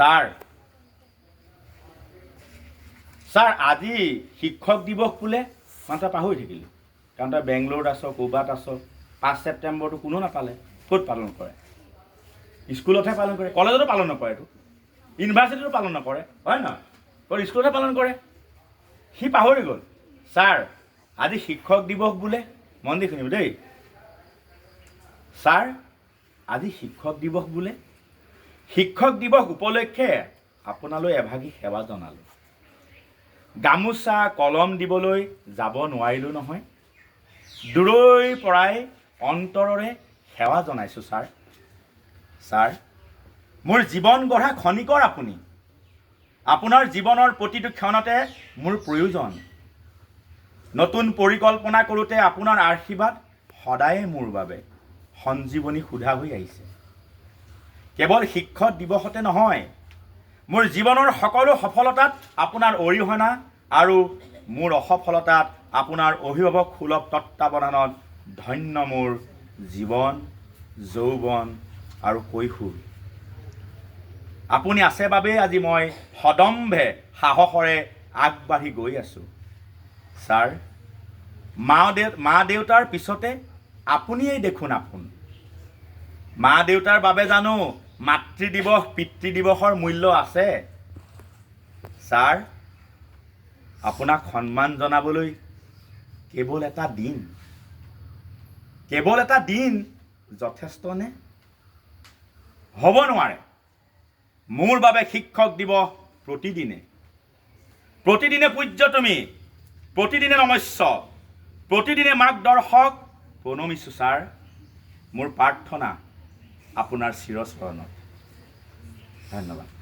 Sir sir আজি শিক্ষক দিৱস বোলে মই তই পাহৰি থাকিলোঁ। কাৰণ তই বেংগলোৰত আছ, ক'ৰবাত আছ, পাঁচ ছেপ্টেম্বৰটো কোনো নাপালে, ক'ত পালন কৰে? স্কুলতহে পালন কৰে, কলেজতো পালন নকৰে এইটো। ইউনিভাৰ্চিটিতো পালন নকৰে, হয় নহয়? ক'ত স্কুলতহে পালন কৰে? সি পাহৰি গ'ল। ছাৰ আজি শিক্ষক দিৱস বোলে, মন দি শুনিব দেই। ছাৰ আজি শিক্ষক দিৱস বোলে শিক্ষক দিৱস উপলক্ষে আপোনালৈ এভাগী সেৱা জনালোঁ। গামোচা কলম দিবলৈ যাব নোৱাৰিলোঁ নহয়। দূৰৈৰ পৰাই অন্তৰৰে সেৱা জনাইছোঁ ছাৰ। ছাৰ মোৰ জীৱন গঢ়া খনিকৰ আপুনি। আপোনাৰ জীৱনৰ প্ৰতিটো ক্ষণতে মোৰ প্ৰয়োজন। নতুন পৰিকল্পনা কৰোঁতে আপোনাৰ আশীৰ্বাদ সদায়ে মোৰ বাবে সঞ্জীৱনী সোধা হৈ আহিছে। কেৱল শিক্ষক দিৱসতে নহয় মোৰ জীৱনৰ সকলো সফলতাত আপোনাৰ অৰিহণা আৰু মোৰ অসফলতাত আপোনাৰ অভিভাৱক সুলভ তত্বাৱধানত ধন্য মোৰ জীৱন যৌৱন আৰু কৈশোৰ। আপুনি আছে বাবেই আজি মই সদম্ভে সাহসেৰে আগবাঢ়ি গৈ আছোঁ। ছাৰ মা দেউ মা দেউতাৰ পিছতে আপুনিয়েই দেখোন আপোন। মা দেউতাৰ বাবে জানো মাতৃ দিৱস পিতৃ দিৱসৰ মূল্য আছে? ছাৰ, আপোনাক সন্মান জনাবলৈ কেৱল এটা দিন। কেৱল এটা দিন যথেষ্টনে হ'ব নোৱাৰে। মোৰ বাবে শিক্ষক দিৱস প্ৰতিদিনে। প্ৰতিদিনে পূজ্য তুমি। প্ৰতিদিনে নমস্য। প্ৰতিদিনে মাৰ্গদৰ্শক। প্ৰণমিছোঁ ছাৰ। মোৰ প্ৰাৰ্থনা আপোনাৰ চিৰস্মৰণত ধন্যবাদ।